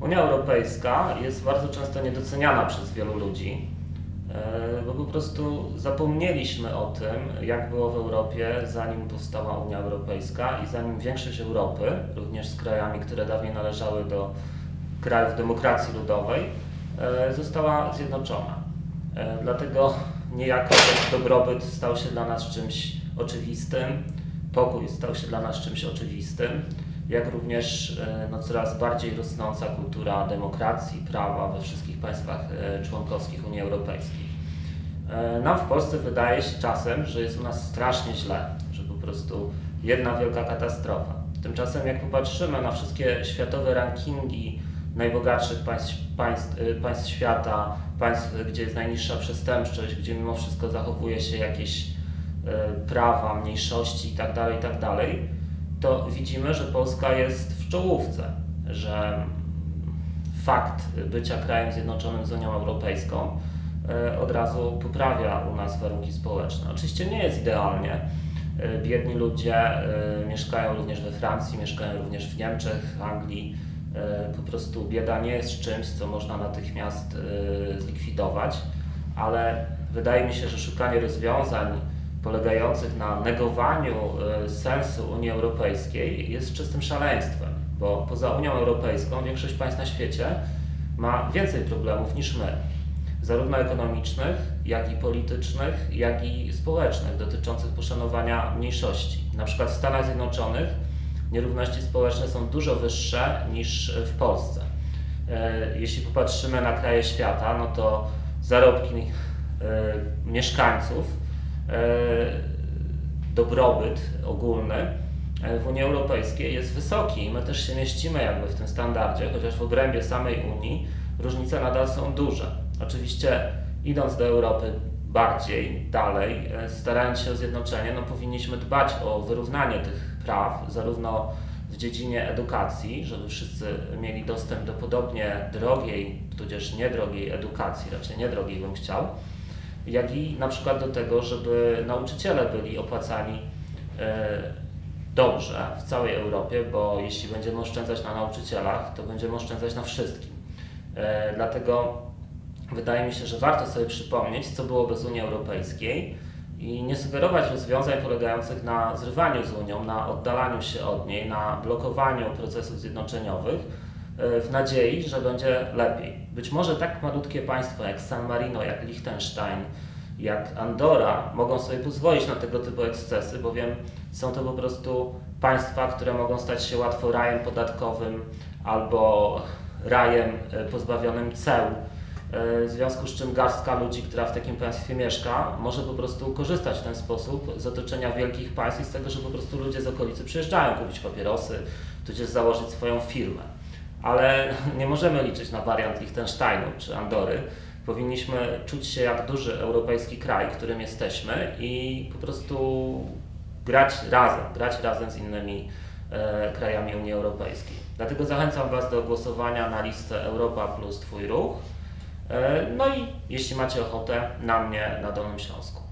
Unia Europejska jest bardzo często niedoceniana przez wielu ludzi, e, bo po prostu zapomnieliśmy o tym, jak było w Europie, zanim powstała Unia Europejska i zanim większość Europy, również z krajami, które dawniej należały do krajów demokracji ludowej, e, została zjednoczona. E, Dlatego niejako dobrobyt stał się dla nas czymś oczywistym, pokój stał się dla nas czymś oczywistym, jak również e, no, coraz bardziej rosnąca kultura demokracji, prawa we wszystkich państwach e, członkowskich Unii Europejskiej. E, Nam w Polsce wydaje się czasem, że jest u nas strasznie źle, że po prostu jedna wielka katastrofa. Tymczasem jak popatrzymy na wszystkie światowe rankingi najbogatszych państw, państw, państw świata, państw, gdzie jest najniższa przestępczość, gdzie mimo wszystko zachowuje się jakieś prawa, mniejszości itd., itd., to widzimy, że Polska jest w czołówce, że fakt bycia krajem zjednoczonym z Unią Europejską e, od razu poprawia u nas warunki społeczne. Oczywiście nie jest idealnie. E, Biedni ludzie e, mieszkają również we Francji, mieszkają również w Niemczech, Anglii. Po prostu bieda nie jest czymś, co można natychmiast zlikwidować, ale wydaje mi się, że szukanie rozwiązań polegających na negowaniu e, sensu Unii Europejskiej jest czystym szaleństwem, bo poza Unią Europejską większość państw na świecie ma więcej problemów niż my, zarówno ekonomicznych, jak i politycznych, jak i społecznych, dotyczących poszanowania mniejszości. Na przykład w Stanach Zjednoczonych nierówności społeczne są dużo wyższe niż w Polsce. E, Jeśli popatrzymy na kraje świata, no to zarobki e, mieszkańców, dobrobyt ogólny e, w Unii Europejskiej jest wysoki i my też się mieścimy jakby w tym standardzie, chociaż w obrębie samej Unii różnice nadal są duże. Oczywiście idąc do Europy bardziej, dalej, e, starając się o zjednoczenie, no powinniśmy dbać o wyrównanie tych praw, zarówno w dziedzinie edukacji, żeby wszyscy mieli dostęp do podobnie drogiej, tudzież niedrogiej edukacji, raczej niedrogiej bym chciał, jak i na przykład do tego, żeby nauczyciele byli opłacani e, dobrze w całej Europie, bo jeśli będziemy oszczędzać na nauczycielach, to będziemy oszczędzać na wszystkim. E, Dlatego wydaje mi się, że warto sobie przypomnieć, co było bez Unii Europejskiej i nie sugerować rozwiązań polegających na zrywaniu z Unią, na oddalaniu się od niej, na blokowaniu procesów zjednoczeniowych w nadziei, że będzie lepiej. Być może tak malutkie państwa jak San Marino, jak Liechtenstein, jak Andora mogą sobie pozwolić na tego typu ekscesy, bowiem są to po prostu państwa, które mogą stać się łatwo rajem podatkowym albo rajem e, pozbawionym ceł. E, W związku z czym garstka ludzi, która w takim państwie mieszka, może po prostu korzystać w ten sposób z otoczenia wielkich państw i z tego, że po prostu ludzie z okolicy przyjeżdżają kupić papierosy, tudzież założyć swoją firmę. Ale nie możemy liczyć na wariant Liechtensteinu czy Andory. Powinniśmy czuć się jak duży europejski kraj, którym jesteśmy i po prostu grać razem, grać razem z innymi e, krajami Unii Europejskiej. Dlatego zachęcam Was do głosowania na listę Europa plus Twój ruch. E, No i jeśli macie ochotę, na mnie na Dolnym Śląsku.